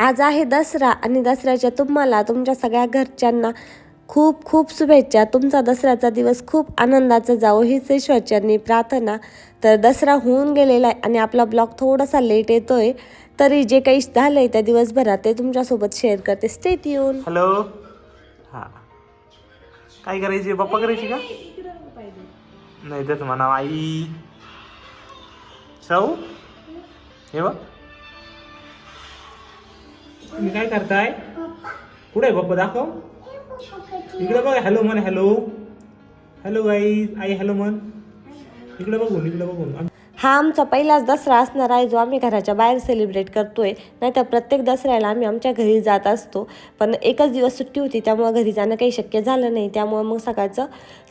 आज आहे दसरा आणि दसऱ्याच्या तुम्हाला तुमच्या सगळ्या घरच्यांना खूप खूप शुभेच्छा. तुमचा दसऱ्याचा दिवस खूप आनंदाचा जावो हीच ईश्वरचरणी प्रार्थना. तर दसरा होऊन गेलेला आहे आणि आपला ब्लॉग थोडासा लेट येतोय तरी जे काही झालंय त्या दिवसभरात ते तुमच्यासोबत शेअर करते. स्टेट येऊन हॅलो हा. काय करायची? पप्पा करायची का? नाही तेच म्हणा आई. शाऊ हे बघ. तुम्ही काय करताय? कुठे आहे पप्पा? दाखव. इकडे बघ हॅलो म्हण हॅलो हॅलो आई आई हॅलो म्हण. इकडे बघून इकडे बघून. हा आमचा पहिलाच दसरा असणार आहे जो आम्ही घराच्या बाहेर सेलिब्रेट करतोय. नाहीतर प्रत्येक दसऱ्याला आम्ही आमच्या घरी जात असतो. पण एकच दिवस सुट्टी होती त्यामुळे घरी जाणं काही शक्य झालं नाही. त्यामुळे मग सकाळचं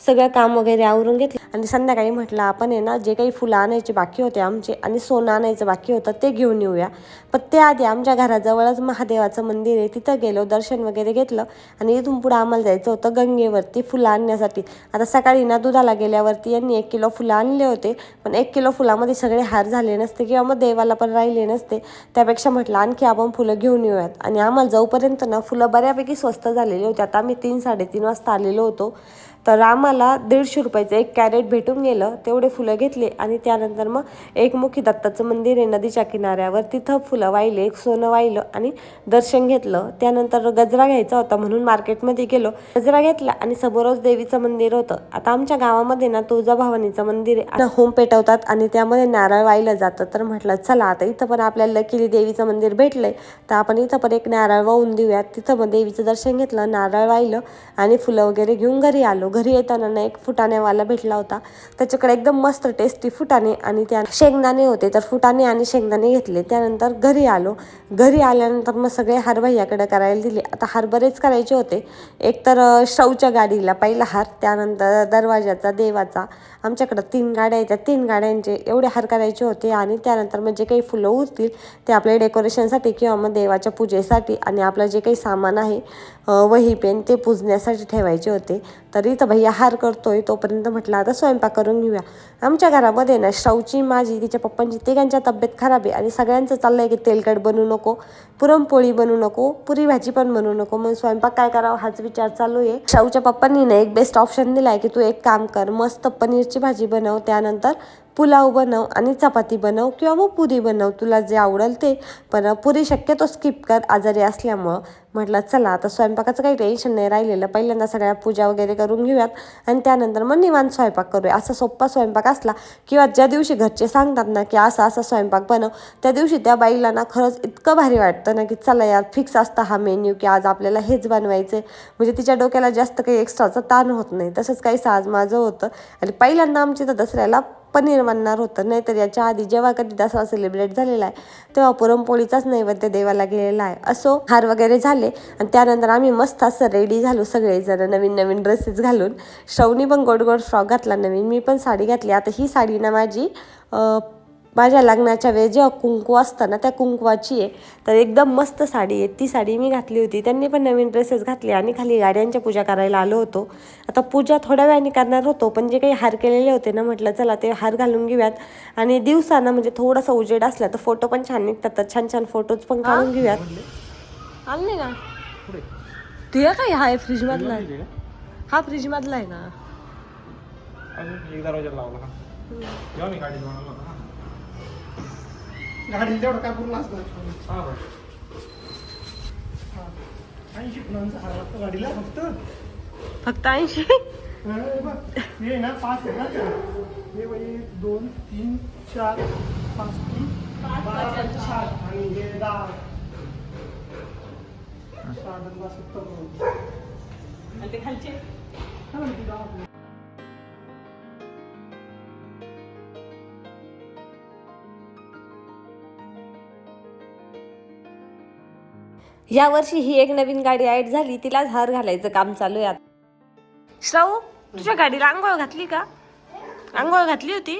सगळं काम वगैरे आवरून घेतलं. आणि संध्याकाळी म्हटलं आपण आहे ना जे काही फुलं आणायचे बाकी होते आमचे आणि सोनं आणायचं बाकी होतं ते घेऊन येऊया. पण त्याआधी आमच्या घराजवळच महादेवाचं मंदिर आहे तिथं गेलो दर्शन वगैरे घेतलं. आणि इथून पुढं आम्हाला जायचं होतं गंगेवरती फुलं आणण्यासाठी. आता सकाळी ना दुधाला गेल्यावरती यांनी एक किलो फुलं आणले होते. पण एक किलो घरामध्ये सगळे हार झाले नसते किंवा मग देवाला पण राहिले नसते. त्यापेक्षा म्हटलं आणखी आपण फुलं घेऊन येऊयात. आणि आम्हाला जाऊपर्यंत ना फुलं बऱ्यापैकी स्वस्त झालेली होती. आता आम्ही तीन साडेतीन वाजता आलेलो होतो. तर आम्हाला दीडशे रुपयाचं एक कॅरेट भेटून गेलं. तेवढे फुलं घेतले आणि त्यानंतर मग एकमुखी दत्ताचं मंदिर आहे नदीच्या किनाऱ्यावर. तिथं फुलं वाहिले एक सोनं वाहिलं आणि दर्शन घेतलं. त्यानंतर गजरा घ्यायचा होता म्हणून मार्केटमध्ये गेलो. गजरा घेतला आणि समोरच देवीचं मंदिर होतं. आता आमच्या गावामध्ये ना तुळजाभवानीचं मंदिर आहे. होम पेटवतात आणि त्यामध्ये नारळ वाहिलं जातं. तर म्हटलं चला आता इथं पण आपल्याला लकीली देवीचं मंदिर भेटलंय. तर आपण इथं पण एक नारळ वाहून देऊयात. तिथं मग देवीचं दर्शन घेतलं नारळ वाहिलं आणि फुलं वगैरे घेऊन घरी आलो. घरी येताना ना एक फुटाण्यावाला भेटला होता. त्याच्याकडे एकदम मस्त टेस्टी फुटाणे आणि त्या शेंगदाणे होते. तर फुटाणे आणि शेंगदाणे घेतले. त्यानंतर घरी आलो. घरी आल्यानंतर मग सगळे हारभैयाकडे करायला दिले. आता हार बरेच करायचे होते. एक तर शौच्या गाडीला पहिला हार त्यानंतर दरवाजाचा देवाचा. आमच्याकडं तीन गाड्या आहेत. त्या तीन गाड्यांचे एवढे हार करायचे होते आणि त्यानंतर मग जे काही फुलं उरतील ते आपल्या डेकोरेशनसाठी किंवा मग देवाच्या पूजेसाठी आणि आपलं जे काही सामान आहे वही पेन ते पूजण्यासाठी ठेवायचे होते. तरी इथं भैया हार करतोय तोपर्यंत म्हटलं आता स्वयंपाक करून घेऊया. आमच्या घरामध्ये ना श्रावची माझी तिच्या पप्पांची तिघांच्या तब्येत खराब आहे आणि सगळ्यांचं चाललंय की तेलकट बनवू नको पुरणपोळी बनवू नको पुरी भाजी पण बनवू नको. मग स्वयंपाक काय करावा हाच विचार चालू आहे. शाहूच्या पप्पांनी ना एक बेस्ट ऑप्शन दिलाय की तू एक काम कर मस्त पनीरची भाजी बनव त्यानंतर पुलाव बनव आणि चपाती बनव किंवा मग पुरी बनव तुला जे आवडेल ते. पण पुरी शक्यतो स्किप कर आजारी असल्यामुळं. म्हटलं चला आता स्वयंपाकाचं काही टेन्शन नाही राहिलेलं. पहिल्यांदा सगळ्या पूजा वगैरे करून घेऊयात आणि त्यानंतर मग निवांत स्वयंपाक करूया. असा सोप्पा स्वयंपाक असला किंवा ज्या दिवशी घरचे सांगतात ना की असा असा स्वयंपाक बनव त्या दिवशी त्या बाईला ना खरंच इतकं भारी वाटतं ना की चला यार फिक्स असतं हा मेन्यू की आज आपल्याला हेच बनवायचं आहे म्हणजे तिच्या डोक्याला जास्त काही एक्स्ट्राचा ताण होत नाही. तसंच काही साज माझं होतं. आणि पहिल्यांदा आमची तर दसऱ्याला पनीर बनणार होतं. नाहीतर याच्या आधी जेव्हा कधी दसरा सेलिब्रेट झालेला आहे तेव्हा पुरणपोळीचाच नैवेद्य देवाला गेलेला आहे. असो हार वगैरे झाले आणि त्यानंतर आम्ही मस्त असं रेडी झालो सगळेजण नवीन नवीन ड्रेसेस घालून. श्रवणी पण गोड गोड फ्रॉक घातला नवीन. मी पण साडी घातली. आता ही साडी ना माझी माझ्या लग्नाच्या वेळेस जेव्हा कुंकू असतं ना त्या कुंकवाची आहे तर एकदम मस्त साडी आहे. ती साडी मी घातली होती. त्यांनी पण नवीन ड्रेसेस घातले. आणि खाली गाड्यांच्या पूजा करायला आलो होतो. आता पूजा थोड्या वेळाने करणार होतो पण जे काही हार केलेले होते ना म्हटलं चला ते हार घालून घेऊयात. आणि दिवसानं म्हणजे थोडासा उजेड असला तर फोटो पण छान निघतात. तर छान छान फोटोज पण काढून घेऊयात. आणले ना? पुढे. ते काय हा फ्रीज मधला आहे. हा फ्रीज मधला आहे ना अजून एक दरवाजा लावला हा जेव्हा मी गाडी तेवढं काय पूर्ण असतं हा हा. बरं. ऐंशी फुलांचा हार लागतो गाडीला फक्त. फक्त ऐंशी? हे बघ, हे ना पाच आहे ना. हे बाई एक दोन तीन चार पाच तीन बारा साठ आणि हे दहा. आणि दहा सत्तर ते खालचे? हा ना, ते दहा. या वर्षी ही एक नवीन गाडी ऍड झाली तिलाच हार घालायचं काम चालू आहे आता. श्राऊ तुझ्या गाडीला आंघोळ घातली का आंघोळ घातली होती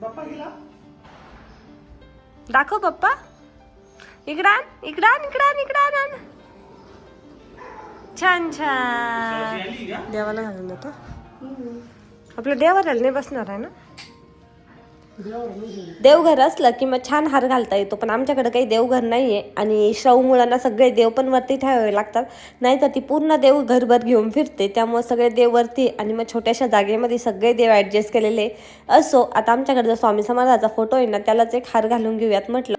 बाप्पा गेला दाखव पप्पा इकडं आण इकडं आण इकडं आण इकडं. छान छान देवाला घालून देतो आपल्या देवाला नाही बसणार आहे ना. देवघर असलं की मग छान हार घालता येतो पण आमच्याकडे काही देवघर नाही आहे आणि श्राऊ मुलांना सगळे देव पण वरती ठेवावे लागतात. नाहीतर ती पूर्ण देव घरभर घेऊन फिरते त्यामुळे सगळे देव वरती आणि मग छोट्याशा जागेमध्ये सगळे देव ॲडजस्ट केलेले असो. आता आमच्याकडे जो स्वामी समाजाचा फोटो आहे ना त्यालाच एक हार घालून घेऊयात म्हटलं.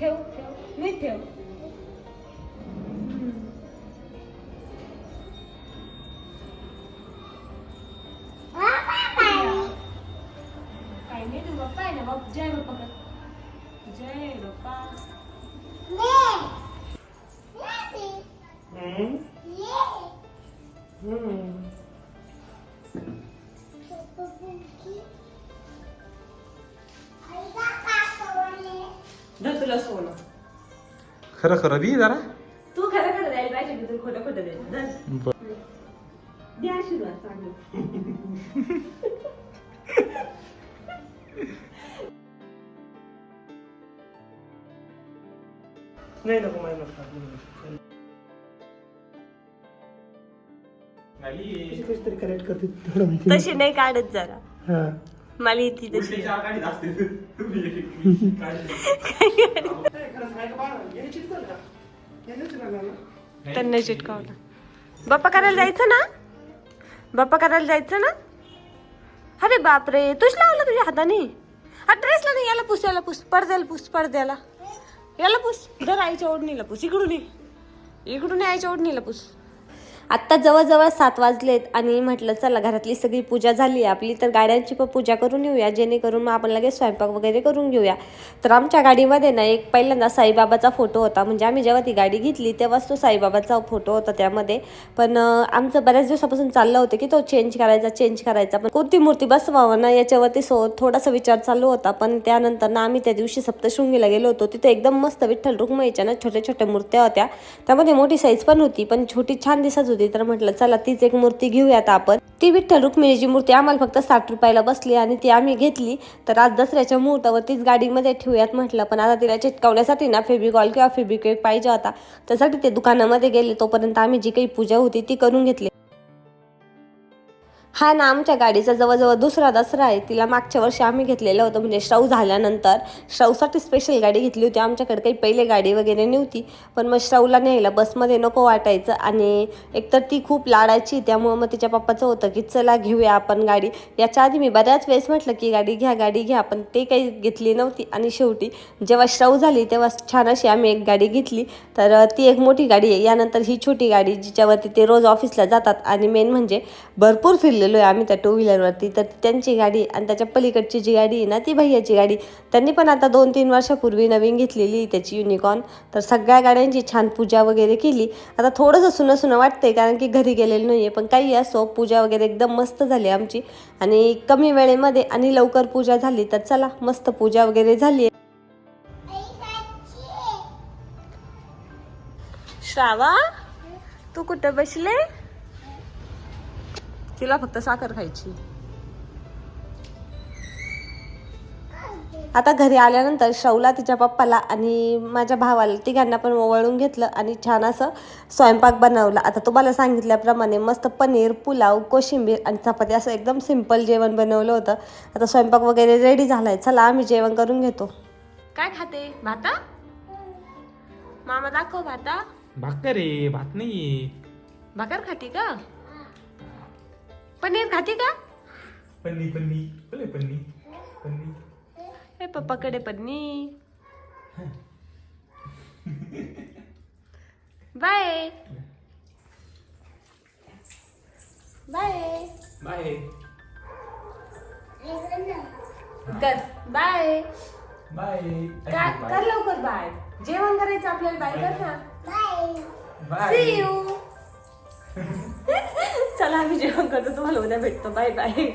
ठेव ठेव नीट ठेव काही नाही तू बाप्पा आहे ना बाप जय बाप्पा कर जय बाप्पा हम्म. धर तुला सोनं. खरं खरं दी जरा. तू खरं खरं द्यायला पाहिजे की तू खोटं खोटं द्यायचं धर. द्या आशीर्वाद चांगले. नाही नको माहिती नसतात कशी कशी तरी करेक्ट करते थोडं माहिती तशी नाही काढत जरा. हा. मला येते तशी? त्यांना चिटकावलं. बाप्पा करायला जायचं ना? बाप्पा करायला जायचं ना? अरे बापरे तुझ लावलं तुझ्या हाताने? हा ड्रेसला नाही याला पुस याला पुस. पडद्याला पुस पडद्याला. याला पुस. धर आईच्या ओढणीला पुस. इकडून ये. इकडून आईच्या ओढणीला पुस. आत्ता जवळजवळ सात वाजलेत आणि म्हटलं चला घरातली सगळी पूजा झाली आपली तर गाड्यांची पण पूजा करून येऊया जेणेकरून मग आपण लगेच स्वयंपाक वगैरे करून घेऊया. तर आमच्या गाडीमध्ये ना एक पहिल्यांदा साईबाबाचा फोटो होता. म्हणजे आम्ही जेव्हा ती गाडी घेतली तेव्हाच तो साईबाबाचा फोटो होता त्यामध्ये. पण आमचं बऱ्याच दिवसापासून चाललं होतं की तो चेंज करायचा चेंज करायचा. पण कोणती मूर्ती बसवावं ना याच्यावरती सो थोडासा विचार चालू होता. पण त्यानंतर ना आम्ही त्या दिवशी सप्तशृंगीला गेलो होतो. तिथे एकदम मस्त विठ्ठल रुक्मईच्या ना छोट्या छोट्या मूर्त्या होत्या. त्यामध्ये मोठी साईज पण होती पण छोटी छान दिसत होती. तर म्हटलं चला तीच एक मूर्ती घेऊयात आपण. ती विठ्ठल रुक्मिणीची मूर्ती आम्हाला फक्त साठ रुपयाला बसली आणि ती आम्ही घेतली. तर आज दसऱ्याच्या मुहूर्तावर तीच गाडीमध्ये ठेवूयात म्हटलं. पण आता तिला चिटकावण्यासाठी ना फेबिकॉल किंवा फेबिक्विक पाहिजे होता. त्यासाठी ते दुकानामध्ये गेले. तोपर्यंत आम्ही जी काही पूजा होती ती करून घेतली. हा ना आमच्या गाडीचा जवळजवळ दुसरा दसरा आहे. तिला मागच्या वर्षी आम्ही घेतलेलं होतं. म्हणजे श्राऊ झाल्यानंतर श्राऊसाठी स्पेशल गाडी घेतली होती. आमच्याकडे काही पहिले गाडी वगैरे नव्हती. पण मग श्राऊला न्यायला बसमध्ये नको वाटायचं आणि एकतर ती खूप लाडायची. त्यामुळं मग तिच्या पप्पाचं होतं की चला घेऊया आपण गाडी. याच्या आधी मी बऱ्याच वेळेस म्हटलं की गाडी घ्या गाडी घ्या. पण ते काही घेतली नव्हती. आणि शेवटी जेव्हा श्राऊ झाली तेव्हा छान अशी आम्ही एक गाडी घेतली. तर ती एक मोठी गाडी आहे. यानंतर ही छोटी गाडी जिच्यावरती ते रोज ऑफिसला जातात. आणि मेन म्हणजे भरपूर फिरलेलो आहे आम्ही त्या टू व्हीलरवरती तर त्यांची गाडी आणि त्याच्या पलीकडची जी गाडी आहे ना ती भैयाची गाडी त्यांनी पण आता दोन तीन वर्षापूर्वी नवीन घेतलेली त्याची युनिकॉर्न तर सगळ्या गाड्यांची छान पूजा वगैरे केली. आता थोडंसं सुनं सुनं वाटतंय कारण की घरी गेलेलं नाही आहे पण काही असो पूजा वगैरे एकदम मस्त झाली आमची. आणि कमी वेळेमध्ये आणि लवकर पूजा झाली तर चला मस्त पूजा वगैरे झाली श्रावा तू कुठं बसले? तिला फक्त साखर खायची. आता घरी आल्यानंतर शौला तिच्या पप्पाला आणि माझ्या भावाला तिघांना पण ओवाळून घेतलं आणि छान असं स्वयंपाक बनवला. आता तुम्हाला सांगितल्याप्रमाणे मस्त पनीर पुलाव कोशिंबीर आणि चपाती असं एकदम सिंपल जेवण बनवलं होतं. आता स्वयंपाक वगैरे रेडी झालाय. चला आम्ही जेवण करून घेतो. काय खाते? भाता? मामा दाखव भाता. भाकर रे भात नाही भाकर खाती का? पनीर खाती का? पन्नी पन्नी. बोले पन्नी. पन्नी. ए पप्पाकडे पन्नी. बाय. बाय. बाय. कर. बाय. बाय. कर लवकर बाय. जेवण करायचं आपल्याला बाय कर ना. बाय. सी यू चला आम्ही जेवण करतो तुम्हाला उद्या भेटतो बाय बाय